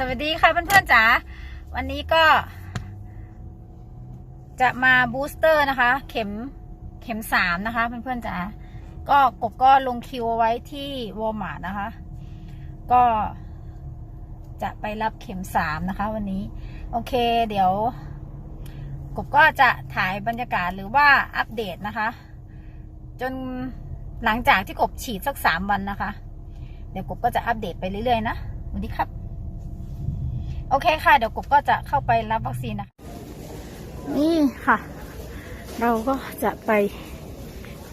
สวัสดีค่ะเพื่อนๆจ๋าวันนี้ก็ จะมาบูสเตอร์นะคะ เข็มเข็มสามนะคะ เพื่อนๆจ๋าก็กบก็ลงคิวไว้ที่วอลมาร์ทนะคะ ก็จะไปรับเข็มสามนะคะ วันนี้ โอเค เดี๋ยว กบก็จะถ่ายบรรยากาศหรือว่าอัปเดตนะคะ จนหลังจากที่กบฉีดสักสามวันนะคะ เดี๋ยวกบก็จะอัปเดตไปเรื่อยๆนะสวัสดีครับ โอเคค่ะ เดี๋ยวกบก็จะเข้าไปรับวัคซีนนะคะนี่ค่ะ เราก็จะไป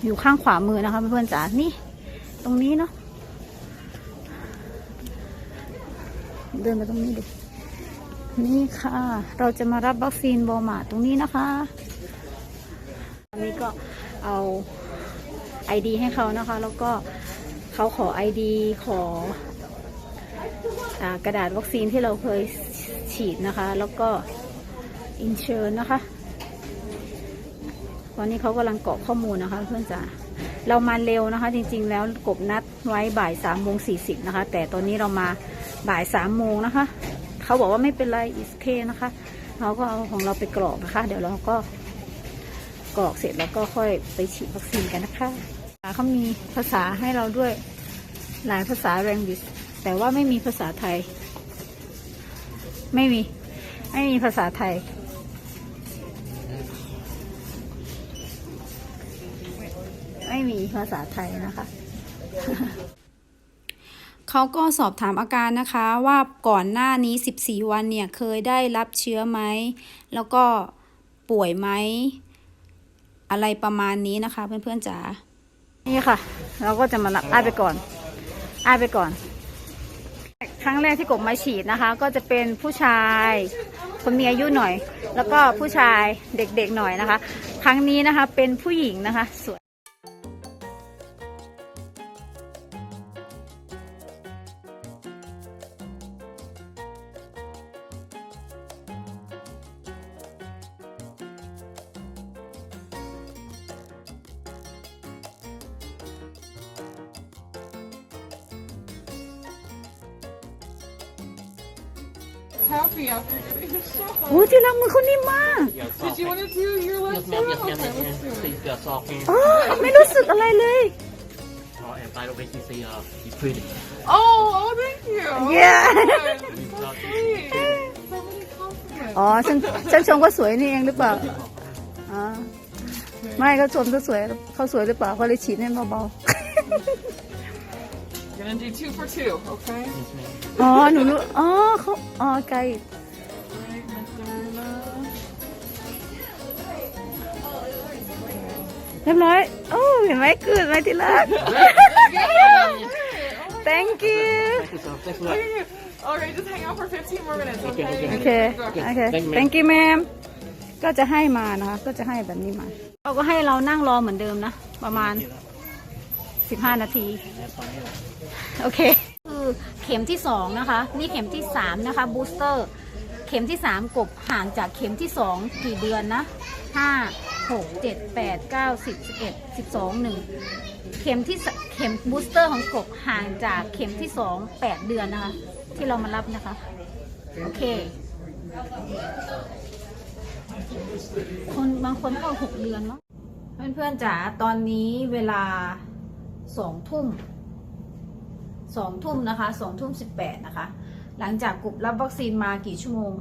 อยู่ข้างขวามือนะคะเพื่อนๆจ๋านี่ ตรงนี้เนาะเดินไปตรงนี้ดินี่ค่ะ เราจะมารับวัคซีนบอมาตรงนี้นะคะอันนี้ก็เอา ID ให้เขานะคะ แล้วก็เขาขอ ID ขออกระดาษวัคซีนที่เราเคย ฉีดนะคะ แล้วก็อินเชอร์นะคะวันนี้เขากำลังกรอกข้อมูลนะคะเพื่อนจ๋าเรามาเร็วนะคะ จริงๆ แล้วกบนัดไว้บ่ายสามโมงสี่สิบนะคะ แต่ตอนนี้เรามาบ่ายสามโมงนะคะ เขาบอกว่าไม่เป็นไรอิสเคนะคะ เราก็เอาของเราไปกรอกนะคะ เดี๋ยวเราก็กรอกเสร็จแล้วก็ค่อยไปฉีดวัคซีนกันนะคะเขามีภาษาให้เราด้วยหลายภาษาแรงดิสแต่ว่าไม่มีภาษาไทย ไม่มี ไม่มีภาษาไทย ไม่มีภาษาไทยนะคะเขาก็สอบถามอาการนะคะว่าก่อนหน้านี้ 14 วันเนี่ยเคยได้รับเชื้อไหม แล้วก็ป่วยไหม อะไรประมาณนี้นะคะเพื่อนๆจ๋า นี่ค่ะ เราก็จะมารับอ้ายไปก่อน อ้ายไปก่อน ครั้งแรกที่กบมาฉีดนะคะ ก็จะเป็นผู้ชายคนมีอายุหน่อย แล้วก็ผู้ชายเด็กๆหน่อยนะคะ ครั้งนี้นะคะเป็นผู้หญิงนะคะสวย happy after getting a shot. โอ้ที่รักมือเขานิ่มมาก Did you want to do your left Yes, ma'am. arm? Yes, ma'am. Okay, Yes, let's do ma'am. it. Please, uh, soft hand. อ๋อไม่รู้สึกอะไรเลย Oh, and by the way, you say uh, you're pretty. Oh, oh, thank you. Yeah. Oh, my God, You so got sweet. So many compliments. อ๋อฉันฉันชมก็สวยนี่เองหรือเปล่าอ๋อไม่เขาชมเขาสวยเขาสวยหรือเปล่าเขาเลยฉีดให้เบา Gonna do two for two, okay? Yes, ma'am. ๆอ๋อ หนูรู้ อ๋อเขาอ๋อ ไกล Right, Moderna. เรียบร้อยโอ้เห็นไหมเกิดไหมที่รัก thank you Thank you, sir. Thanks a lot. Okay, okay. Alright, just hang out for 15 more minutes, okay? Okay, โอ okay. เค Go. โอเค Thank you, ma'am. thank you ma'am ก็จะให้มานะคะ ก็จะให้แบบนี้มาเขาก็ให้เรานั่งรอเหมือนเดิมนะ ประมาณ 15 นาที โอเค คือเข็มที่สองนะคะ นี่เข็มที่สามนะคะ บูสเตอร์ เข็มที่สามกบห่างจากเข็มที่สองกี่เดือนนะห้าหกเจ็ดแปดเก้าสิบสิบเอ็ดสิบสองหนึ่งเข็มที่เข็มบูสเตอร์ของกบห่างจากเข็มที่สองแปดเดือนนะคะ ที่เรามารับนะคะ โอเคคนบางคนก็หกเดือนเนาะเพื่อนๆจ๋าตอนนี้เวลา สองทุ่มสองทุ่มนะคะสองทุ่มสิบแปดนะคะ หลังจากกลุ่มรับวัคซีนมากี่ชั่วโมง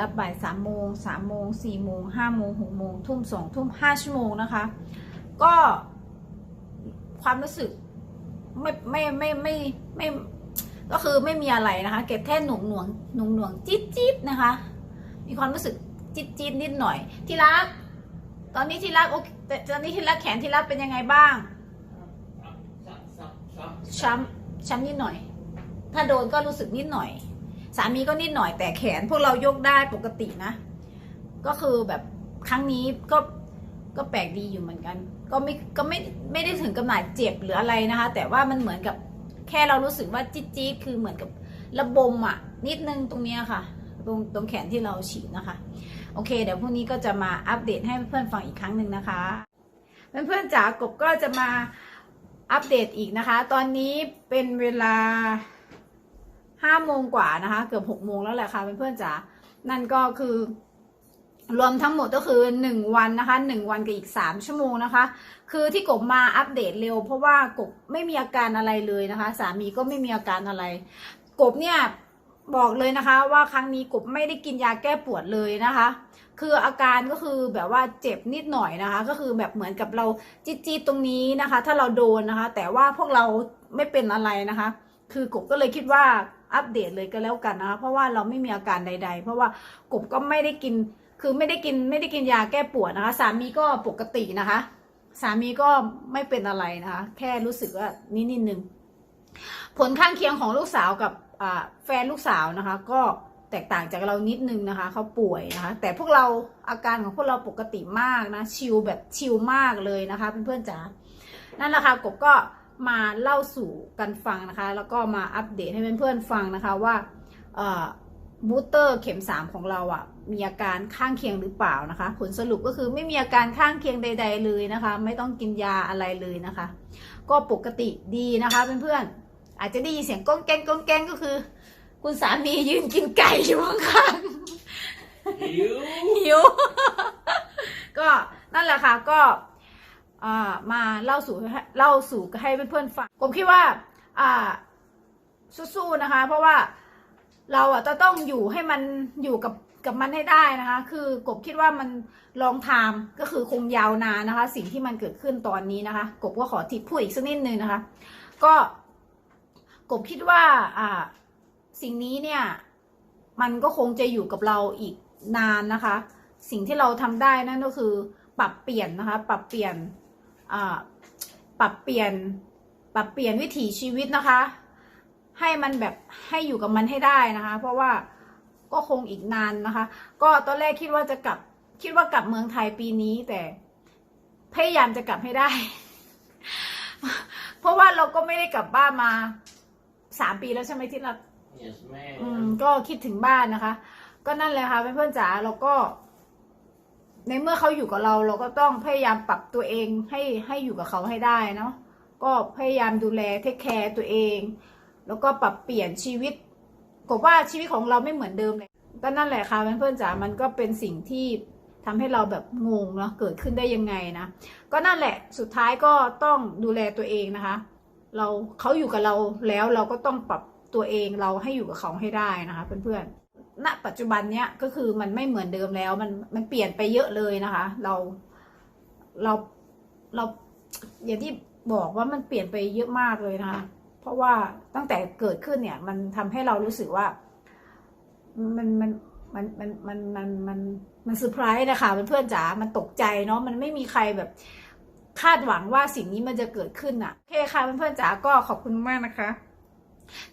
รับบ่ายสามโมงสามโมงสี่โมงห้าโมงหกโมงทุ่มสองทุ่มห้าชั่วโมงนะคะ ก็ความรู้สึกไม่ไม่ไม่ไม่ไม่ก็คือไม่มีอะไรนะคะเก็บแค่หน่วงหน่วงหน่วงหน่วงจี๊ดจี๊ดนะคะ มีความรู้สึกจี๊ดจี๊ดนิดหน่อย ที่รัก ตอนนี้ที่รักโอเคตอนนี้ที่รักแขนที่รักเป็นยังไงบ้าง ช้ำช้ำนิดหน่อย ถ้าโดนก็รู้สึกนิดหน่อย สามีก็นิดหน่อยแต่แขนพวกเรายกได้ปกตินะ ก็คือแบบครั้งนี้ก็ก็แปลกดีอยู่เหมือนกัน ก็ไม่ก็ไม่ไม่ได้ถึงกำหนาดเจ็บหรืออะไรนะคะ แต่ว่ามันเหมือนกับแค่เรารู้สึกว่าจี๊ดจี๊ดคือเหมือนกับระบมอะ นิดนึงตรงเนี้ยค่ะ ตรงตรงแขนที่เราฉีดนะคะ โอเค เดี๋ยวพรุ่งนี้ก็จะมาอัปเดตให้เพื่อนๆฟังอีกครั้งหนึ่งนะคะ เพื่อนๆจ๋ากบก็จะมา อัปเดตอีกนะคะ ตอนนี้เป็นเวลาห้าโมงกว่านะคะ เกือบหกโมงแล้วแหละค่ะเพื่อนๆจ๋านั่นก็คือ รวมทั้งหมดก็คือหนึ่งวันนะคะหนึ่งวันกับอีกสามชั่วโมงนะคะ คือที่กบมาอัปเดตเร็ว เพราะว่ากบไม่มีอาการอะไรเลยนะคะ สามีก็ไม่มีอาการอะไร กบเนี่ย บอกเลยนะคะ ว่าครั้งนี้กบไม่ได้กินยาแก้ปวดเลยนะคะ คืออาการก็คือแบบว่าเจ็บนิดหน่อยนะคะ ก็คือแบบเหมือนกับเราจี๊ดๆตรงนี้นะคะ ถ้าเราโดนนะคะ แต่ว่าพวกเราไม่เป็นอะไรนะคะ คือกบก็เลยคิดว่าอัปเดตเลยก็แล้วกันนะคะ เพราะว่าเราไม่มีอาการใด ๆ เพราะว่ากบก็ไม่ได้กิน คือไม่ได้กินไม่ได้กินยาแก้ปวดนะคะ สามีก็ปกตินะคะ สามีก็ไม่เป็นอะไรนะคะ แค่รู้สึกว่านิดนิดนึงผลข้างเคียงของลูกสาวกับ แฟนลูกสาวนะคะ ก็แตกต่างจากเรานิดนึงนะคะเขาป่วยนะคะ แต่พวกเราอาการของพวกเราปกติมากนะชิลแบบชิลมากเลยนะคะเพื่อนๆจ๋านั่นแหละค่ะกบก็มาเล่าสู่กันฟังนะคะ แล้วก็มาอัปเดตให้เพื่อนๆฟังนะคะว่าบูสเตอร์เข็ม 3 ของเราอะ่ะมีอาการข้างเคียงหรือเปล่านะคะ ผลสรุปก็คือไม่มีอาการข้างเคียงใด ๆ เลยนะคะ ไม่ต้องกินยาอะไรเลยนะคะ ก็ปกติดีนะคะเพื่อนๆ อาจจะได้ยินเสียงก้องแกงก้องแกงก็คือ คุณสามียืนกินไก่อยู่ข้างๆหิวหิว ก็นั่นแหละค่ะก็อ่ามาเล่าสู่ให้เล่าสู่ให้เพื่อนๆฟังผมคิดว่าอ่าสู้ๆนะคะ เพราะว่าเราอะจะต้องอยู่ให้มันอยู่กับกับมันให้ได้นะคะ คือกบคิดว่ามันลองทามก็คือคงยาวนานนะคะ สิ่งที่มันเกิดขึ้นตอนนี้นะคะ กบก็ขอทิปพูดอีกสักนิดนึงนะคะ ก็ กบคิดว่าอ่าสิ่งนี้เนี่ยมันก็คงจะอยู่กับเราอีกนานนะคะ สิ่งที่เราทำได้นั่นก็คือ ปรับเปลี่ยนนะคะ ปรับเปลี่ยนอ่าปรับเปลี่ยน ปรับเปลี่ยนวิถีชีวิตนะคะ ให้มันแบบให้อยู่กับมันให้ได้นะคะ เพราะว่าก็คงอีกนานนะคะ ก็ตอนแรกคิดว่าจะกลับ คิดว่ากลับเมืองไทยปีนี้แต่พยายามจะกลับให้ได้ เพราะว่าเราก็ไม่ได้กลับบ้านมา สามปีแล้วใช่ไหมที่เรา yes แม่อืมก็คิดถึงบ้านนะคะ ก็นั่นเลยค่ะเพื่อนๆจ๋าเราก็ ในเมื่อเขาอยู่กับเรา เราก็ต้องพยายามปรับตัวเองให้ให้อยู่กับเขาให้ได้เนาะก็พยายามดูแลเทคแคร์ตัวเอง แล้วก็ปรับเปลี่ยนชีวิตกบว่าชีวิตของเราไม่เหมือนเดิมเลยก็นั่นแหละค่ะเพื่อนๆจ๋ามันก็เป็นสิ่งที่ทำให้เราแบบงงเนาะเกิดขึ้นได้ยังไงนะก็นั่นแหละสุดท้ายก็ต้องดูแลตัวเองนะคะ เราเขาอยู่กับเราแล้วเราก็ต้องปรับตัวเองเราให้อยู่กับเขาให้ได้นะคะเพื่อนๆ ณ ปัจจุบันเนี้ยก็คือมันไม่เหมือนเดิมแล้ว มันมันเปลี่ยนไปเยอะเลยนะคะ เราเราเราอย่างที่บอกว่ามันเปลี่ยนไปเยอะมากเลยนะคะ เพราะว่าตั้งแต่เกิดขึ้นเนี่ย มันทำให้เรารู้สึกว่า มันมันมันมันมันมันมันมันเซอร์ไพรส์นะคะเพื่อนๆจ๋ามันตกใจเนาะมันไม่มีใครแบบ คาดหวังว่าสิ่งนี้มันจะเกิดขึ้นอะโอเคค่ะเพื่อนๆจ๋าก็ขอบคุณมากนะคะ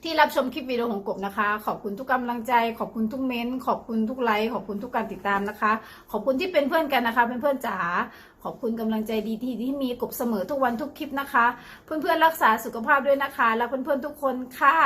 ที่รับชมคลิปวิดีโอของกบนะคะ ขอบคุณทุกกำลังใจ ขอบคุณทุกเม้นต์ขอบคุณทุกไลค์ขอบคุณทุกการติดตามนะคะ ขอบคุณที่เป็นเพื่อนกันนะคะเพื่อนๆจ๋าขอบคุณกำลังใจดีที่ที่มีกบเสมอทุกวันทุกคลิปนะคะ เพื่อนๆรักษาสุขภาพด้วยนะคะ และเพื่อนๆทุกคนค่ะ